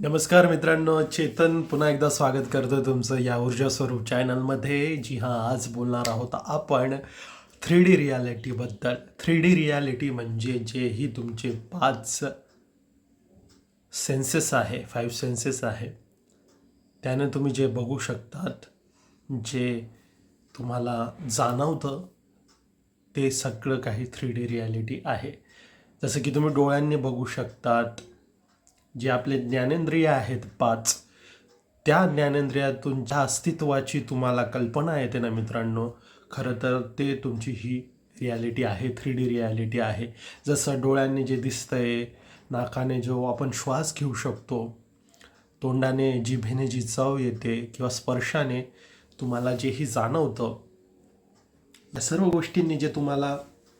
नमस्कार मित्रांनो चेतन पुन्हा एकदा स्वागत करतो तुमचं या ऊर्जा स्वरूप चॅनलमध्ये जी हां आज बोलणार आहोत आपण थ्री डी रियालिटीबद्दल थ्री डी रियालिटी म्हणजे जे ही तुमचे पाच सेन्सेस आहे फाईव्ह सेन्सेस आहे त्यानं तुम्ही जे बघू शकतात जे तुम्हाला जाणवतं ते सगळं काही थ्री डी रियालिटी आहे. जसं की तुम्ही डोळ्यांनी बघू शकतात जे आपले ज्ञानेंद्रिय आहेत पाच त्या ज्ञानेंद्रियातून ज्या अस्तित्वाची तुम्हाला कल्पना येते ना मित्रांनो खरं तर ते तुमची ही रियालिटी आहे थ्री डी रियालिटी आहे. जसं डोळ्यांनी जे दिसतंय नाकाने जो आपण श्वास घेऊ शकतो तोंडाने जिभेने जी चव येते किंवा स्पर्शाने तुम्हाला जेही जाणवतं या सर्व गोष्टींनी जे तुम्हाला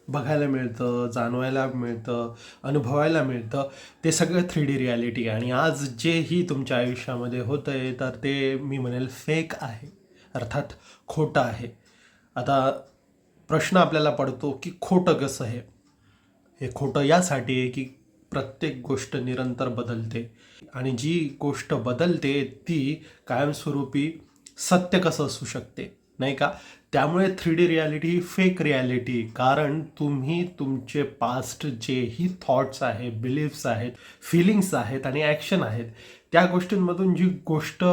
बघायला मिळतं जाणवायला मिळतं अनुभवायला मिळतं. ते सगळं थ्री डी रियालिटी आहे. आणि आज जेही तुमच्या आयुष्यामध्ये होतं आहे तर ते मी म्हणेल फेक आहे. अर्थात खोटं आहे. आता प्रश्न आपल्याला पडतो की खोटं कसं आहे? हे खोटं यासाठी आहे की प्रत्येक गोष्ट निरंतर बदलते. आणि जी गोष्ट बदलते ती कायमस्वरूपी सत्य कसं असू शकते? नाही का? त्यामुळे थ्री डी रियालिटी ही फेक रियालिटी कारण तुम्ही तुमचे पास्ट जेही थॉट्स आहेत बिलीफ्स आहेत फिलिंग्स आहेत आणि ॲक्शन आहेत त्या गोष्टींमधून जी गोष्ट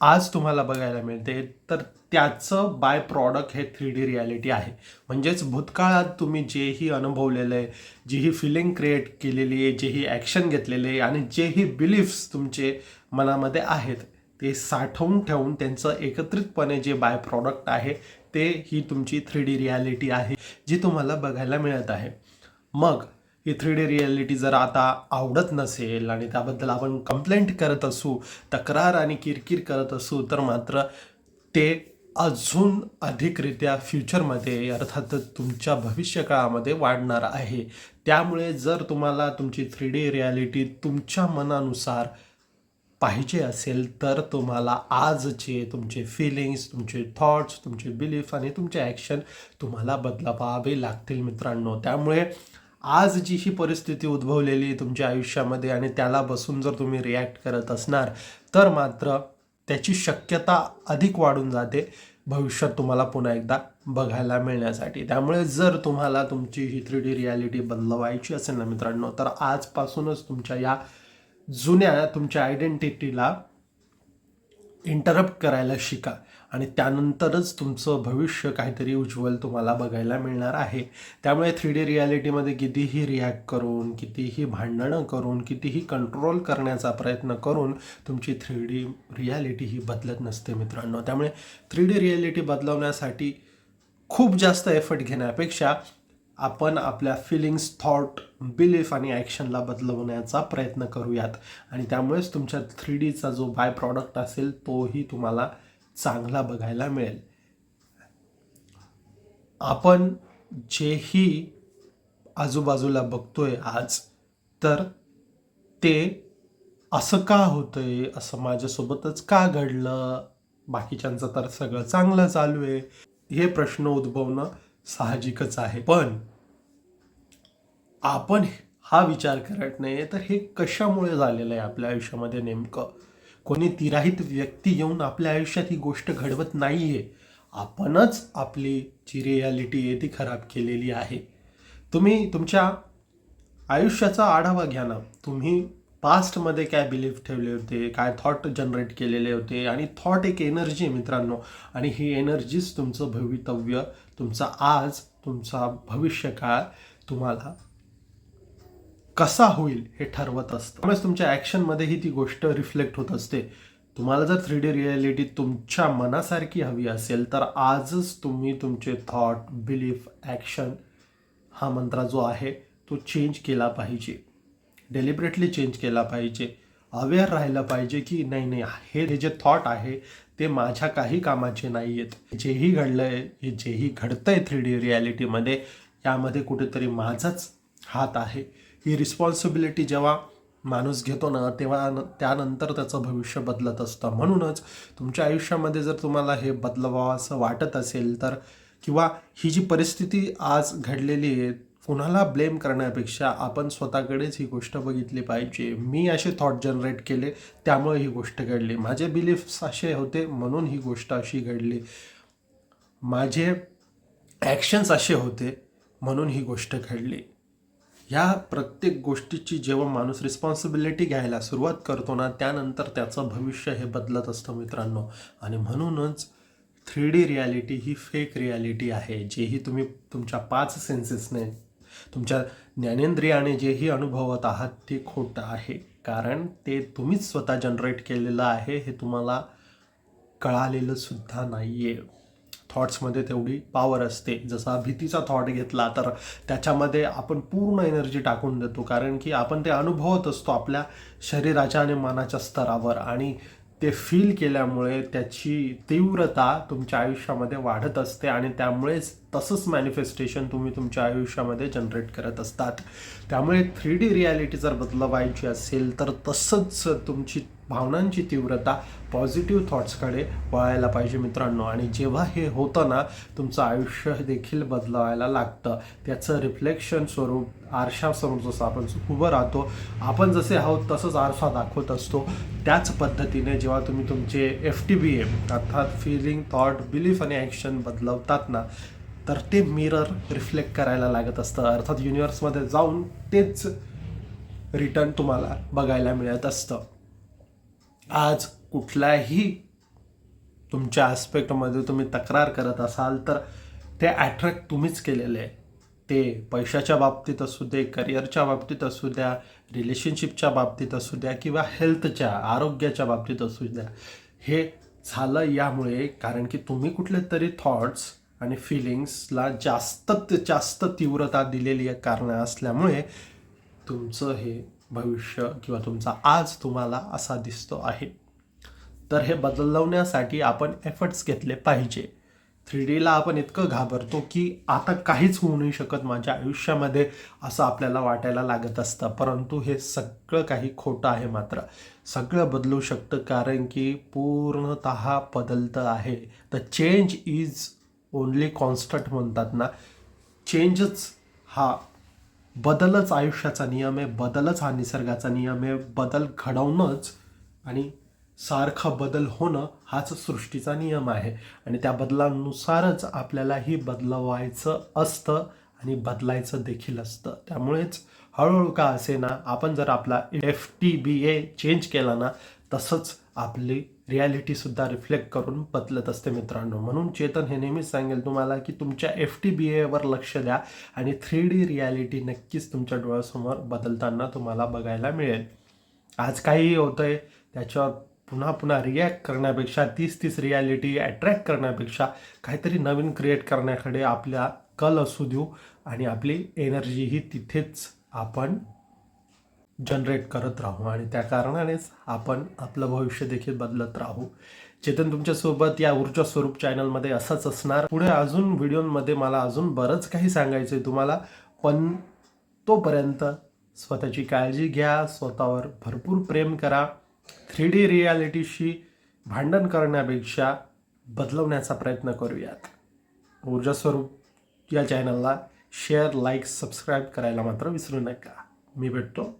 आज तुम्हाला बघायला मिळते तर त्याचं बाय प्रॉडक्ट हे थ्री डी रियालिटी आहे. म्हणजेच भूतकाळात तुम्ही जेही अनुभवलेलं आहे जीही फिलिंग क्रिएट केलेली आहे जेही ॲक्शन घेतलेले आहे आणि जेही बिलीफ्स तुमचे मनामध्ये आहेत ते साठवून ठेवून त्यांचं एकत्रितपणे जे बाय प्रॉडक्ट आहे ते ही तुमची थ्री डी रियालिटी आहे जी तुम्हाला बघायला मिळत आहे. मग ही थ्री डी रियालिटी जर आता आवडत नसेल आणि त्याबद्दल आपण कंप्लेंट करत असू तक्रार आणि किरकिर करत असू तर मात्र ते अजून अधिकरित्या फ्युचरमध्ये अर्थात तुमच्या भविष्यकाळामध्ये वाढणार आहे. त्यामुळे जर तुम्हाला तुमची थ्री डी रियालिटी तुमच्या मनानुसार पाहिजे असेल तर तुम्हाला आजचे तुमचे फिलिंग्स तुमचे थॉट्स तुमचे बिलीफ आणि तुमचे ॲक्शन तुम्हाला बदलावावे लागतील मित्रांनो. त्यामुळे आज जी ही परिस्थिती उद्भवलेली तुमच्या आयुष्यामध्ये आणि त्याला बसून जर तुम्ही रिॲक्ट करत असणार तर मात्र त्याची शक्यता अधिक वाढून जाते भविष्यात तुम्हाला पुन्हा एकदा बघायला मिळण्यासाठी. त्यामुळे जर तुम्हाला तुमची ही थ्री डी रियालिटी बदलवायची असेल ना मित्रांनो तर आजपासूनच तुमच्या या जुन्या तुमच्या आयडेंटिटीला इंटरप्ट करायला शिका. आणि त्यानंतरच तुमचं भविष्य काहीतरी उज्ज्वल तुम्हाला बघायला मिळणार आहे. त्यामुळे थ्री डी रियालिटीमध्ये कितीही रिॲक्ट करून कितीही भांडणं करून कितीही कंट्रोल करण्याचा प्रयत्न करून तुमची थ्री डी रियालिटी ही बदलत नसते मित्रांनो. त्यामुळे थ्री डी रियालिटी बदलवण्यासाठी खूप जास्त एफर्ट घेण्यापेक्षा आपण आपल्या फिलिंग्स थॉट बिलीफ आणि ॲक्शनला बदलवण्याचा प्रयत्न करूयात. आणि त्यामुळेच तुमच्या थ्री डीचा जो बाय प्रॉडक्ट असेल तोही तुम्हाला चांगला बघायला मिळेल. आपण जेही आजूबाजूला बघतोय आज तर ते असं का होतंय असं माझ्यासोबतच का घडलं बाकीच्यांचं तर सगळं चांगलं चालू आहे हे प्रश्न उद्भवणं साहजिकच आहे. पण आपण हा विचार करत नाही तर हे कशामुळे झालेलं आहे आपल्या आयुष्यामध्ये नेमकं? कोणी तिराहित व्यक्ती येऊन आपल्या आयुष्यात ही गोष्ट घडवत नाही आहे आपणच आपली जी रियालिटी आहे ती खराब केलेली आहे. तुम्ही तुमच्या आयुष्याचा आढावा घ्या ना. तुम्ही पास्टमध्ये काय बिलीफ ठेवले होते काय थॉट जनरेट केलेले होते आणि थॉट एक एनर्जी आहे मित्रांनो. आणि ही एनर्जीच तुमचं भवितव्य तुमचा आज तुमचा भविष्यकाळ तुम्हाला कसा होईल हे ठरवत असतं. त्यामुळेच तुमच्या ॲक्शनमध्येही ती गोष्ट रिफ्लेक्ट होत असते. तुम्हाला जर थ्री डी रियालिटी तुमच्या मनासारखी हवी असेल तर आजच तुम्ही तुमचे थॉट बिलीफ ॲक्शन हा मंत्रा जो आहे तो चेंज केला पाहिजे. डेलिबरेटली चेंज केला पाहिजे. अवेअर राहिलं पाहिजे की नाही नाही हे हे जे थॉट आहे ते माझ्या काही कामाचे नाही आहेत. जेही घडलं आहे हे जेही घडतं आहे थ्री डी रियालिटीमध्ये यामध्ये कुठेतरी माझाच हात आहे. ही रिस्पॉन्सिबिलिटी जेव्हा माणूस घेतो ना तेव्हा त्यानंतर त्याचं भविष्य बदलत असतं. म्हणूनच तुमच्या आयुष्यामध्ये जर तुम्हाला हे बदलवावं असं वाटत असेल तर किंवा ही जी परिस्थिती आज घडलेली आहे कुणाला ब्लेम करण्यापेक्षा आपण स्वतःकडेच ही गोष्ट बघितली पाहिजे. मी असे थॉट जनरेट केले त्यामुळे ही गोष्ट घडली. माझे बिलीफ्स असे होते म्हणून ही गोष्ट अशी घडली. माझे ॲक्शन्स असे होते म्हणून ही गोष्ट घडली. ह्या प्रत्येक गोष्टीची जेव्हा माणूस रिस्पॉन्सिबिलिटी घ्यायला सुरुवात करतो ना त्यानंतर त्याचं भविष्य हे बदलत असतं मित्रांनो. आणि म्हणूनच थ्री डी रियालिटी ही फेक रियालिटी आहे जेही तुम्ही तुमच्या पाच सेन्सेसने तुमच्या ज्ञानेंद्रियाने जेही अनुभवत आहात ते खोटं आहे. कारण ते तुम्हीच स्वतः जनरेट केलेलं आहे हे तुम्हाला कळालेलं सुद्धा नाही आहे थॉट्समध्ये तेवढी पॉवर असते. जसा भीतीचा थॉट घेतला तर त्याच्यामध्ये आपण पूर्ण एनर्जी टाकून देतो. कारण की आपण ते अनुभवत असतो आपल्या शरीराच्या आणि मनाच्या स्तरावर. आणि ते फील केल्यामुळे त्याची तीव्रता तुमच्या आयुष्यामध्ये वाढत असते आणि त्यामुळेच तसंच मॅनिफेस्टेशन तुम्ही तुमच्या आयुष्यामध्ये जनरेट करत असतात. त्यामुळे थ्री डी रियालिटी जर बदलवायची असेल तर तसंच तुमची भावनांची तीव्रता पॉझिटिव्ह थॉट्सकडे वळायला पाहिजे मित्रांनो. आणि जेव्हा हे होतं ना तुमचं आयुष्य देखील बदलावायला लागतं. त्याचं रिफ्लेक्शन स्वरूप आरशासमोर जसं आपण उभं राहतो आपण जसे आहोत तसंच आरसा दाखवत असतो. त्याच पद्धतीने जेव्हा तुम्ही तुमचे एफ टी बी एम अर्थात फिलिंग थॉट बिलीफ आणि ॲक्शन बदलवतात ना तर ते मिरर रिफ्लेक्ट करायला लागत असतं. अर्थात युनिवर्समध्ये जाऊन तेच रिटर्न तुम्हाला बघायला मिळत असतं. आज कुठल्याही तुमच्या आस्पेक्टमध्ये तुम्ही तक्रार करत असाल तर ते अट्रॅक्ट तुम्हीच केलेले आहे. ते पैशाच्या बाबतीत असू दे करिअरच्या बाबतीत असू द्या रिलेशनशिपच्या बाबतीत असू द्या किंवा हेल्थच्या आरोग्याच्या बाबतीत असू द्या. हे झालं यामुळे कारण की तुम्ही कुठले तरी थॉट्स आणि फिलिंग्सला जास्त जास्त तीव्रता दिलेली कारण असल्यामुळे तुमचं हे भविष्य किंवा तुमचा आज तुम्हाला असा दिसतो आहे. तर हे बदलवण्यासाठी आपण एफर्ट्स घेतले पाहिजे. थ्री डीला आपण इतकं घाबरतो की आता काहीच होऊ नाही शकत माझ्या आयुष्यामध्ये असं आपल्याला वाटायला लागत असतं. परंतु हे सगळं काही खोटं आहे मात्र. सगळं बदलू शकतं कारण की पूर्णत बदलतं आहे. The change is only constant म्हणतात ना. चेंजच हा बदलच आयुष्याचा नियम आहे बदलच हा निसर्गाचा नियम आहे बदल घडवणंच आणि सारखा बदल होणं हाच सृष्टीचा नियम आहे. आणि त्या बदलानुसारच आपल्यालाही बदलवायचं असतं आणि बदलायचं देखील असतं. त्यामुळेच हळूहळू का असे ना आपण जर आपला F T B A change केला ना तसंच आपली रियालिटीसुद्धा रिफ्लेक्ट करून बदलत असते मित्रांनो. म्हणून चेतन हे नेहमीच सांगेल तुम्हाला की तुमच्या एफ टी बी एवर लक्ष द्या आणि थ्री डी रियालिटी नक्कीच तुमच्या डोळ्यासमोर बदलताना तुम्हाला बघायला मिळेल. आज काही होतंय त्याच्यावर पुन्हा पुन्हा रिॲक्ट करण्यापेक्षा तीस तीस रियालिटी अट्रॅक्ट करण्यापेक्षा काहीतरी नवीन क्रिएट करण्याकडे आपल्या कल असू देऊ आणि आपली एनर्जी ही तिथेच आपण जनरेट करत राहू आणि त्या कारणानेच आपण आपलं भविष्य देखील बदलत राहू. चेतन तुमच्यासोबत या ऊर्जा स्वरूप चॅनलमध्ये असंच असणार. पुढे अजून व्हिडिओमध्ये मला अजून बरंच काही सांगायचं आहे तुम्हाला पण तोपर्यंत स्वतःची काळजी घ्या स्वतःवर भरपूर प्रेम करा. थ्री डी रियालिटीशी भांडण करण्यापेक्षा बदलवण्याचा प्रयत्न करूयात. ऊर्जा स्वरूप या चॅनलला शेअर लाईक सबस्क्राईब करायला मात्र विसरू नका. मी भेटतो.